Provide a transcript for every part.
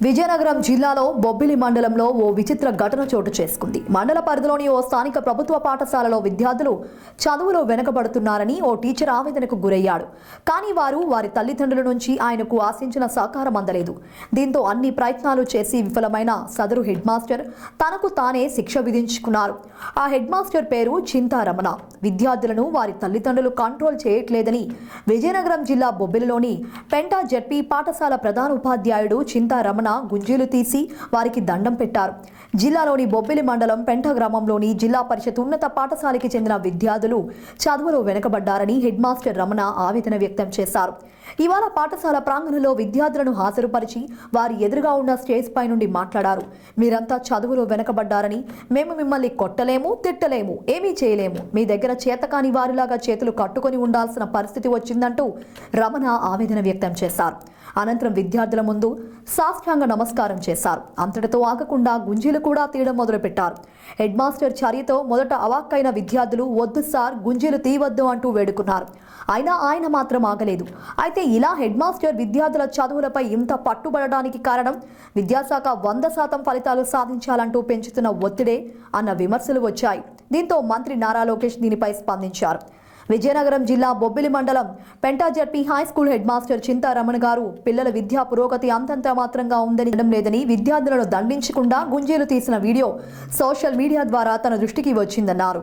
విజయనగరం జిల్లాలో బొబ్బిలి మండలంలో ఓ విచిత్ర ఘటన చోటు చేసుకుంది. మండల పరిధిలోని ఓ స్థానిక ప్రభుత్వ పాఠశాలలో విద్యార్థులు చదువులో వెనుకబడుతున్నారని ఓ టీచర్ ఆవేదనకు గురయ్యాడు. కానీ వారు వారి తల్లిదండ్రుల నుంచి ఆయనకు ఆశించిన సహకారం అందలేదు. దీంతో అన్ని ప్రయత్నాలు చేసి విఫలమైన సదరు హెడ్ మాస్టర్ తనకు తానే శిక్ష విధించుకున్నారు. ఆ హెడ్ మాస్టర్ పేరు చింతారమణ విద్యార్థులను వారి తల్లిదండ్రులు కంట్రోల్ చేయట్లేదని విజయనగరం జిల్లా బొబ్బిలిలోని పెంటా జెడ్పీ పాఠశాల ప్రధాన ఉపాధ్యాయుడు చింతారమణ గుంజీలు తీసి వారికి దండం పెట్టారు. జిల్లాలోని బొబ్బిలి మండలం పెంట గ్రామంలోని జిల్లా పరిషత్ ఉన్నత పాఠశాలకి చెందిన విద్యార్థులు చదువులో వెనుకబడ్డారని హెడ్ మాస్టర్ రమణ ఆవేదన వ్యక్తం చేశారు. ఇవాళ పాఠశాల ప్రాంగణంలో విద్యార్థులను హాజరుపరిచి వారి ఎదురుగా ఉన్న స్టేజ్ పై నుండి మాట్లాడారు. మీరంతా చదువులో వెనకబడ్డారని మేము మిమ్మల్ని కొట్టలేము తిట్టలేము ఏమీ చేయలేము. మీ దగ్గర చేతకాని వారిలాగా చేతులు కట్టుకొని ఉండాల్సిన పరిస్థితి వచ్చిందంటూ రమణ ఆవేదన వ్యక్తం చేశారు. అనంతరం విద్యార్థుల ముందు సాష్టాంగ నమస్కారం చేశారు. అంతటితో ఆగకుండా గుంజీలు కూడా తీయడం మొదలుపెట్టారు. హెడ్ మాస్టర్ చర్యతో మొదట అవాక్కైన విద్యార్థులు వద్దు సార్ గుంజీలు తీయవద్దు అంటూ వేడుకున్నారు. అయినా ఆయన మాత్రం ఆగలేదు. అయితే ఇలా హెడ్ మాస్టర్ విద్యార్థుల చదువులపై ఇంత పట్టుబడడానికి కారణం విద్యాశాఖ వంద శాతం ఫలితాలు సాధించాలంటూ పెంచుతున్న ఒత్తిడే అన్న విమర్శలు వచ్చాయి. దీంతో మంత్రి నారా లోకేష్ దీనిపై స్పందించారు. విజయనగరం జిల్లా బొబ్బిలి మండలం Pentajarpi high school headmaster Chintaramana గారు పిల్లల విద్యా పురోగతి అంతంత మాత్రంగా ఉందని లేదని విద్యార్థులను దండించకుండా గుంజీలు తీసిన వీడియో సోషల్ మీడియా ద్వారా తన దృష్టికి వచ్చిందన్నారు.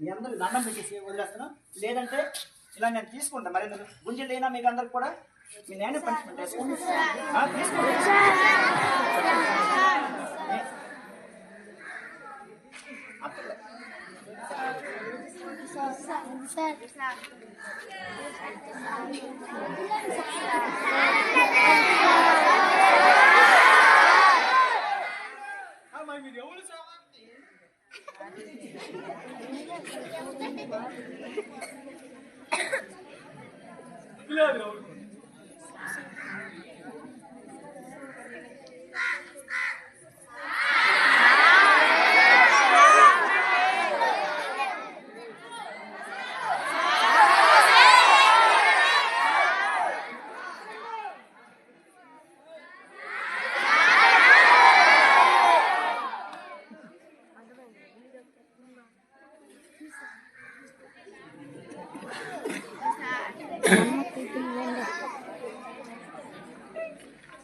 మీ అందరికీ అందరూ దండం పెట్టేసి వదిలేస్తాను లేదంటే ఇలా నేను తీసుకుంటాను మరి ఎందుకు? గుంజలు మీకు అందరికి కూడా? మీ నేనే పనిష్మెంట్ వేసుకుంటాను ఆ, తీసుకోండి. అక్కడ. ఆ, మరి మీరు ఎవరు సార్? లేదు